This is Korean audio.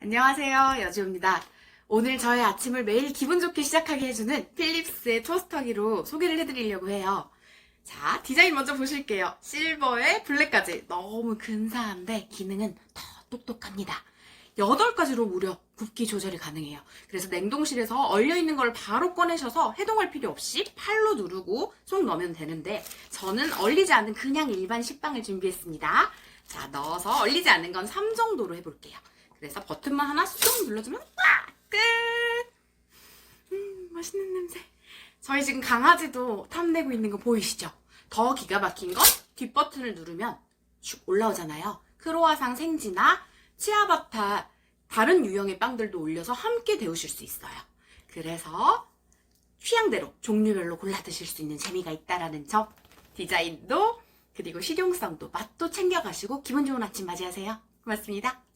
안녕하세요. 여주입니다. 오늘 저의 아침을 매일 기분 좋게 시작하게 해주는 필립스의 토스터기로 소개를 해드리려고 해요. 자, 디자인 먼저 보실게요. 실버에 블랙까지 너무 근사한데 기능은 더 똑똑합니다. 8가지로 무려 굽기 조절이 가능해요. 그래서 냉동실에서 얼려있는 걸 바로 꺼내셔서 해동할 필요 없이 팔로 누르고 쏙 넣으면 되는데 저는 얼리지 않는 그냥 일반 식빵을 준비했습니다. 자, 넣어서 얼리지 않는 건3 정도로 해볼게요. 그래서 버튼만 하나 쏙 눌러주면 와! 끝! 음, 맛있는 냄새. 저희 지금 강아지도 탐내고 있는 거 보이시죠? 더 기가 막힌 건 뒷버튼을 누르면 슉 올라오잖아요. 크로아상 생지나 치아바타 다른 유형의 빵들도 올려서 함께 데우실 수 있어요. 그래서 취향대로 종류별로 골라 드실 수 있는 재미가 있다라는 점. 디자인도 그리고 실용성도 맛도 챙겨가시고 기분 좋은 아침 맞이하세요. 고맙습니다.